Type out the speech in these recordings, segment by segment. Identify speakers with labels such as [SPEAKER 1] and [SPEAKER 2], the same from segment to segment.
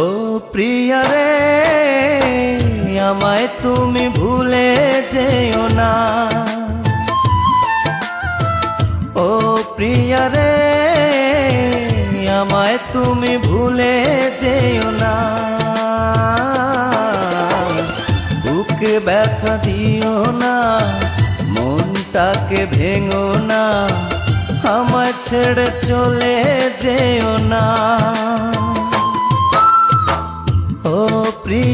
[SPEAKER 1] ও প্রিয়া রে, আমায় তুমি ভুলে যেও না। ও প্রিয়া রে, আমায় তুমি ভুলে যেও না। বুকে ব্যথা দিও না, মনটাকে ভেঙো না, আমায় ছেড়ে চলে যেও না।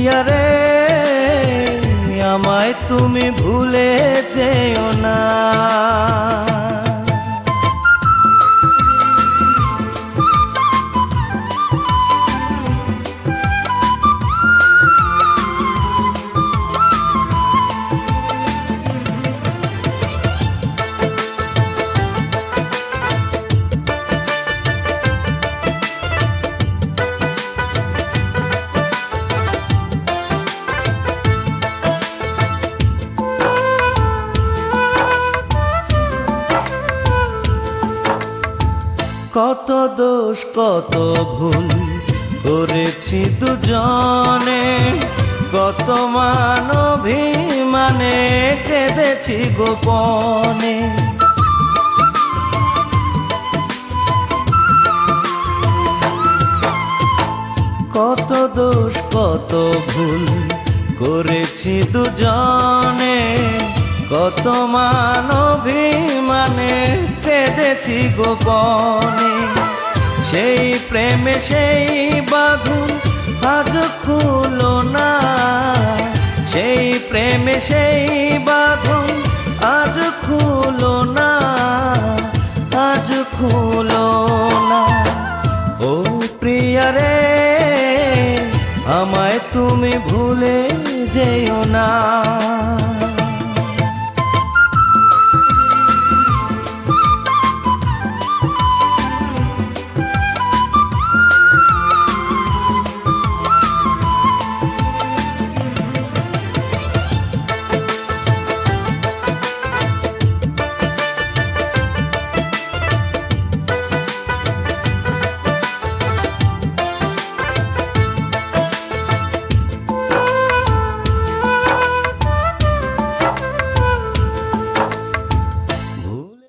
[SPEAKER 1] প্রিয়া রে আমায় তুমি ভুলে যেও না। কত দোষ, কত ভুল করেছি দুজনে। কত মান অভিমানে কেঁদেছি গোপনে। কত দোষ, কত ভুল করেছি দুজনে। কত মান অভিমানে কেঁদেছি গোপনে। সেই প্রেমে সেই বাঁধন আজ খুলো না। সেই প্রেমে সেই বাঁধন আজ খুলো না। আজ খুলো না। ও প্রিয়া রে, আমায় তুমি ভুলে যেও না।